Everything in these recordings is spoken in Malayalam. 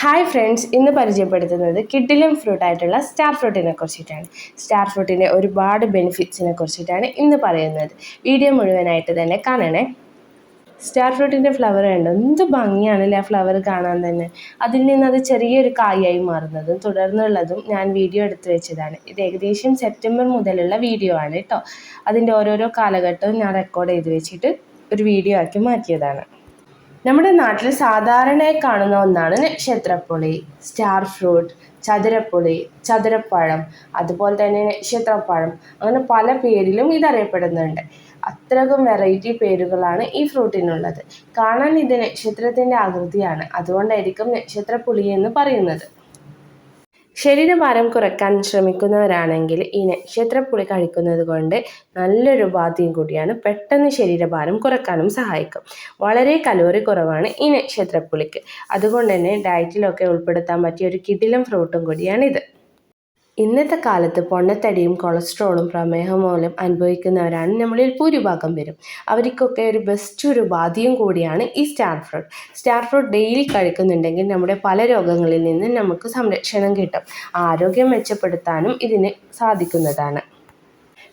ഹായ് ഫ്രണ്ട്സ് ഇന്ന് പരിചയപ്പെടുത്തുന്നത് കിഡിലും ഫ്രൂട്ടായിട്ടുള്ള സ്റ്റാർ ഫ്രൂട്ടിനെ കുറിച്ചിട്ടാണ്. സ്റ്റാർ ഫ്രൂട്ടിന്റെ ഒരുപാട് ബെനിഫിറ്റ്സിനെ കുറിച്ചിട്ടാണ് ഇന്ന് പറയുന്നത്. വീഡിയോ മുഴുവനായിട്ട് തന്നെ കാണണേ. സ്റ്റാർ ഫ്രൂട്ടിന്റെ ഫ്ലവർ കണ്ടോ? എന്ത് ഭംഗിയാണല്ലേ ആ ഫ്ലവർ കാണാൻ തന്നെ. അതിൽ നിന്ന് അത് ചെറിയൊരു കായായി മാറുന്നതും തുടർന്നുള്ളതും ഞാൻ വീഡിയോ എടുത്തു വെച്ചതാണ്. ഇത് ഏകദേശം സെപ്റ്റംബർ മുതലുള്ള വീഡിയോ ആണ് കേട്ടോ. അതിന്റെ ഓരോരോ കാലഘട്ടവും ഞാൻ റെക്കോർഡ് ചെയ്ത് വെച്ചിട്ട് ഒരു വീഡിയോ ആക്കി മാറ്റിയതാണ്. നമ്മുടെ നാട്ടിൽ സാധാരണയായി കാണുന്ന ഒന്നാണ് നക്ഷത്രപ്പുളി സ്റ്റാർ ഫ്രൂട്ട് ചതുരപ്പുളി ചതുരപ്പഴം അതുപോലെ തന്നെ നക്ഷത്രപ്പഴം അങ്ങനെ പല പേരിലും ഇതറിയപ്പെടുന്നുണ്ട്. അത്രക്കും വെറൈറ്റി പേരുകളാണ് ഈ ഫ്രൂട്ടിനുള്ളത് കാണാൻ ഇത് നക്ഷത്രത്തിന്റെ ആകൃതിയാണ്. അതുകൊണ്ടായിരിക്കും നക്ഷത്രപ്പുളി എന്ന് പറയുന്നത്. ശരീരഭാരം കുറയ്ക്കാൻ ശ്രമിക്കുന്നവരാണെങ്കിൽ ഈ നക്ഷത്രപ്പുളി കഴിക്കുന്നത് കൊണ്ട് നല്ലൊരു ഉപാധിയും കൂടിയാണ് പെട്ടെന്ന് ശരീരഭാരം കുറയ്ക്കാനും സഹായിക്കും. വളരെ കലോറി കുറവാണ് ഈ നക്ഷത്രപ്പുളിക്ക് അതുകൊണ്ട് തന്നെ ഡയറ്റിലൊക്കെ ഉൾപ്പെടുത്താൻ പറ്റിയ ഒരു കിടിലം ഫ്രൂട്ടും കൂടിയാണിത്. ഇന്നത്തെ കാലത്ത് പൊണ്ണത്തടിയും കൊളസ്ട്രോളും പ്രമേഹം മൂലം അനുഭവിക്കുന്നവരാണ് നമ്മളിൽ ഭൂരിഭാഗം വരും അവർക്കൊക്കെ ഒരു ബെസ്റ്റ് ഒരു ഉപാധിയും കൂടിയാണ് ഈ star fruit star fruit daily കഴിക്കുന്നുണ്ടെങ്കിൽ നമ്മുടെ പല രോഗങ്ങളിൽ നിന്ന് നമുക്ക് സംരക്ഷണം കിട്ടും. ആരോഗ്യം മെച്ചപ്പെടുത്താനും ഇതിന് സാധിക്കുന്നതാണ്.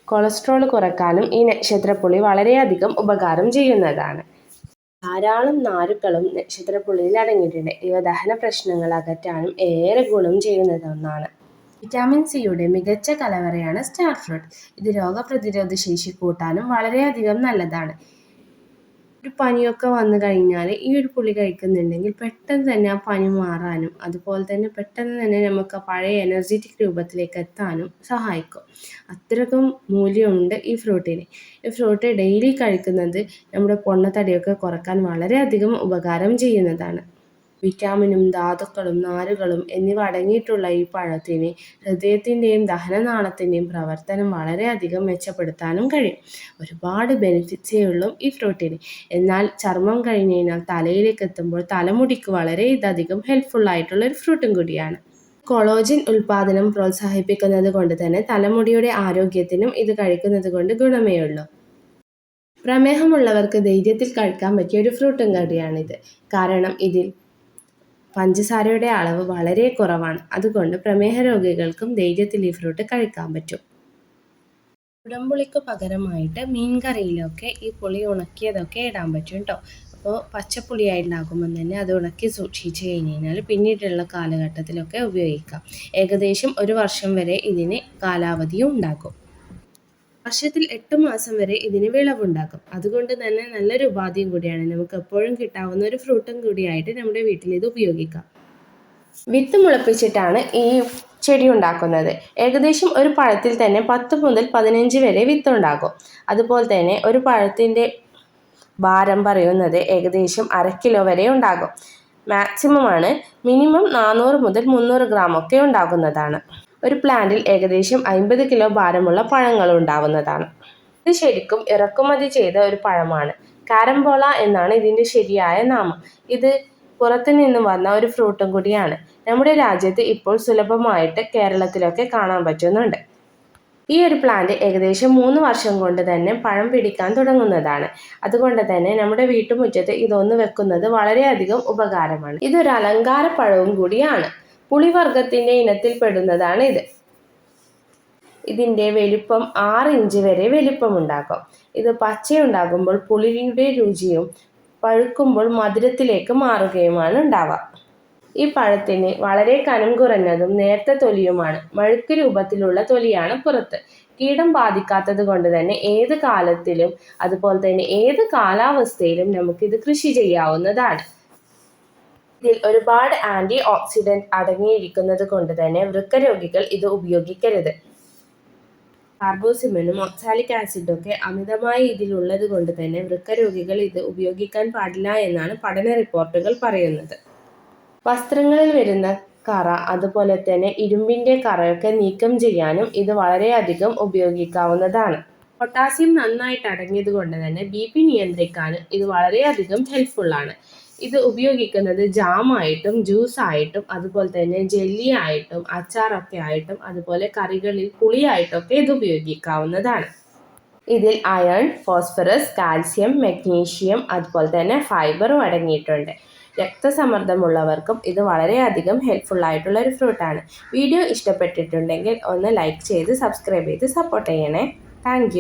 കൊളസ്ട്രോൾ കുറക്കാനും ഈ നക്ഷത്രപ്പുളി വളരെയധികം ഉപകാരം ചെയ്യുന്നതാണ്. ധാരാളം നാരുക്കളും നക്ഷത്രപ്പുളിയിൽ അടങ്ങിയിട്ടുണ്ട്. ഇവ ദഹന പ്രശ്നങ്ങൾ അകറ്റാനും ഏറെ ഗുണം ചെയ്യുന്നത് ഒന്നാണ് വിറ്റാമിൻ സിയുടെ മികച്ച കലവറയാണ് സ്റ്റാർ ഫ്രൂട്ട്. ഇത് രോഗപ്രതിരോധ ശേഷി കൂട്ടാനും വളരെയധികം നല്ലതാണ്. ഒരു പനിയൊക്കെ വന്നു കഴിഞ്ഞാൽ ഈ ഒരു പുളി കഴിക്കുന്നുണ്ടെങ്കിൽ പെട്ടെന്ന് തന്നെ ആ പനി മാറാനും അതുപോലെ തന്നെ പെട്ടെന്ന് തന്നെ നമുക്ക് പഴയ എനർജറ്റിക് രൂപത്തിലേക്ക് എത്താനും സഹായിക്കും. അത്രക്കും മൂല്യമുണ്ട് ഈ ഫ്രൂട്ടിന്. ഈ ഫ്രൂട്ട് ഡെയിലി കഴിക്കുന്നത് നമ്മുടെ പൊണ്ണത്തടിയൊക്കെ കുറയ്ക്കാൻ വളരെയധികം ഉപകാരം ചെയ്യുന്നതാണ്. വിറ്റാമിനും ധാതുക്കളും നാരുകളും എന്നിവ അടങ്ങിയിട്ടുള്ള ഈ പഴത്തിന് ഹൃദയത്തിന്റെയും ദഹനനാളത്തിന്റെയും പ്രവർത്തനം വളരെയധികം മെച്ചപ്പെടുത്താനും കഴിയും. ഒരുപാട് ബെനിഫിറ്റ്സേ ഉള്ളൂ ഈ ഫ്രൂട്ടിന് എന്നാൽ ചർമ്മം കഴിഞ്ഞ് കഴിഞ്ഞാൽ തലയിലേക്ക് എത്തുമ്പോൾ തലമുടിക്ക് വളരെ ഇതധികം ഹെൽപ്ഫുൾ ആയിട്ടുള്ള ഒരു ഫ്രൂട്ടും കൂടിയാണ്. കൊളോജിൻ ഉൽപാദനം പ്രോത്സാഹിപ്പിക്കുന്നത് കൊണ്ട് തന്നെ തലമുടിയുടെ ആരോഗ്യത്തിനും ഇത് കഴിക്കുന്നത് കൊണ്ട് ഗുണമേ ഉള്ളൂ. പ്രമേഹമുള്ളവർക്ക് ധൈര്യത്തിൽ കഴിക്കാൻ പറ്റിയ ഒരു ഫ്രൂട്ടും കൂടിയാണിത്. കാരണം ഇതിൽ പഞ്ചസാരയുടെ അളവ് വളരെ കുറവാണ്. അതുകൊണ്ട് പ്രമേഹ രോഗികൾക്കും ധൈര്യത്തിൽ ഈ ഫ്രൂട്ട് കഴിക്കാൻ പറ്റും. ഉടമ്പുളിക്ക് പകരമായിട്ട് മീൻ കറിയിലൊക്കെ ഈ പുളി ഉണക്കിയതൊക്കെ ഇടാൻ പറ്റും കേട്ടോ അപ്പോൾ പച്ചപ്പുളിയായി പച്ചപ്പുളിയായിട്ടുണ്ടാകുമ്പോൾ തന്നെ അത് ഉണക്കി സൂക്ഷിച്ച് കഴിഞ്ഞ് കഴിഞ്ഞാൽ പിന്നീടുള്ള കാലഘട്ടത്തിലൊക്കെ ഉപയോഗിക്കാം. ഏകദേശം ഒരു വർഷം വരെ ഇതിന് കാലാവധിയും ഉണ്ടാകും. വർഷത്തിൽ എട്ട് മാസം വരെ ഇതിന് വിളവുണ്ടാക്കും. അതുകൊണ്ട് തന്നെ നല്ലൊരു ഉപാധിയും കൂടിയാണ്. നമുക്ക് എപ്പോഴും കിട്ടാവുന്ന ഒരു ഫ്രൂട്ടും കൂടിയായിട്ട് നമ്മുടെ വീട്ടിൽ ഇത് ഉപയോഗിക്കാം. വിത്ത് മുളപ്പിച്ചിട്ടാണ് ഈ ചെടി ഉണ്ടാക്കുന്നത്. ഏകദേശം ഒരു പഴത്തിൽ തന്നെ പത്ത് മുതൽ പതിനഞ്ച് വരെ വിത്ത് ഉണ്ടാകും. അതുപോലെ തന്നെ ഒരു പഴത്തിന്റെ ഭാരം പറയുന്നത് ഏകദേശം അര കിലോ വരെ ഉണ്ടാകും. മാക്സിമം ആണ് മിനിമം നാനൂറ് മുതൽ മുന്നൂറ് ഗ്രാം ഒക്കെ ഉണ്ടാകുന്നതാണ്. ഒരു പ്ലാന്റിൽ ഏകദേശം അമ്പത് കിലോ ഭാരമുള്ള പഴങ്ങൾ ഉണ്ടാവുന്നതാണ്. ഇത് ശരിക്കും ഇറക്കുമതി ചെയ്ത ഒരു പഴമാണ്. കാരംബോള എന്നാണ് ഇതിന്റെ ശരിയായ നാമം. ഇത് പുറത്തു നിന്ന് വന്ന ഒരു ഫ്രൂട്ടും കൂടിയാണ്. നമ്മുടെ രാജ്യത്ത് ഇപ്പോൾ സുലഭമായിട്ട് കേരളത്തിലൊക്കെ കാണാൻ പറ്റുന്നുണ്ട്. ഈ ഒരു പ്ലാന്റ് ഏകദേശം മൂന്ന് വർഷം കൊണ്ട് തന്നെ പഴം പിടിക്കാൻ തുടങ്ങുന്നതാണ്. അതുകൊണ്ട് തന്നെ നമ്മുടെ വീട്ടുമുറ്റത്ത് ഇതൊന്ന് വെക്കുന്നത് വളരെയധികം ഉപകാരമാണ്. ഇതൊരു അലങ്കാര പഴവും കൂടിയാണ്. പുളിവർഗത്തിന്റെ ഇനത്തിൽപ്പെടുന്നതാണ് ഇത്. ഇതിന്റെ വലുപ്പം ആറ് ഇഞ്ച് വരെ വലിപ്പമുണ്ടാകും ഇത് പച്ചയുണ്ടാകുമ്പോൾ പുളിയുടെ രുചിയും പഴുക്കുമ്പോൾ മധുരത്തിലേക്ക് മാറുകയുമാണ് ഉണ്ടാവുക. ഈ പഴത്തിന് വളരെ കനം കുറഞ്ഞതും നേർത്ത തൊലിയുമാണ്. മഴുക്ക് രൂപത്തിലുള്ള തൊലിയാണ് പുറത്ത്. കീടം ബാധിക്കാത്തത് കൊണ്ട് തന്നെ ഏത് കാലത്തിലും അതുപോലെ തന്നെ ഏത് കാലാവസ്ഥയിലും നമുക്കിത് കൃഷി ചെയ്യാവുന്നതാണ്. ഇതിൽ ഒരുപാട് ആന്റി ഓക്സിഡന്റ് അടങ്ങിയിരിക്കുന്നത് കൊണ്ട് തന്നെ വൃക്കരോഗികൾ ഇത് ഉപയോഗിക്കരുത്. കാർബോസിമനും ഒക്സാലിക് ആസിഡും ഒക്കെ അമിതമായി ഇതിലുള്ളത് കൊണ്ട് തന്നെ വൃക്കരോഗികൾ ഇത് ഉപയോഗിക്കാൻ പാടില്ല എന്നാണ് പഠന റിപ്പോർട്ടുകൾ പറയുന്നത്. വസ്ത്രങ്ങളിൽ വരുന്ന കറ അതുപോലെ തന്നെ ഇരുമ്പിന്റെ കറയൊക്കെ നീക്കം ചെയ്യാനും ഇത് വളരെയധികം ഉപയോഗിക്കാവുന്നതാണ്. പൊട്ടാസ്യം നന്നായിട്ട് അടങ്ങിയത് കൊണ്ട് തന്നെ ബി പി നിയന്ത്രിക്കാനും ഇത് വളരെയധികം ഹെൽപ്ഫുള്ളാണ് ഇത് ഉപയോഗിക്കുന്നത് ജാമായിട്ടും ജ്യൂസായിട്ടും അതുപോലെ തന്നെ ജെല്ലി ആയിട്ടും അച്ചാറൊക്കെ ആയിട്ടും അതുപോലെ കറികളിൽ പുളിയായിട്ടൊക്കെ ഇത് ഉപയോഗിക്കാവുന്നതാണ്. ഇതിൽ അയൺ ഫോസ്ഫറസ് കാൽസ്യം മഗ്നീഷ്യം അതുപോലെ തന്നെ ഫൈബറും അടങ്ങിയിട്ടുണ്ട്. രക്തസമ്മർദ്ദമുള്ളവർക്കും ഇത് വളരെയധികം ഹെൽപ്ഫുൾ ആയിട്ടുള്ള ഒരു ഫ്രൂട്ടാണ്. വീഡിയോ ഇഷ്ടപ്പെട്ടിട്ടുണ്ടെങ്കിൽ ഒന്ന് ലൈക്ക് ചെയ്ത് സബ്സ്ക്രൈബ് ചെയ്ത് സപ്പോർട്ട് ചെയ്യണേ. താങ്ക്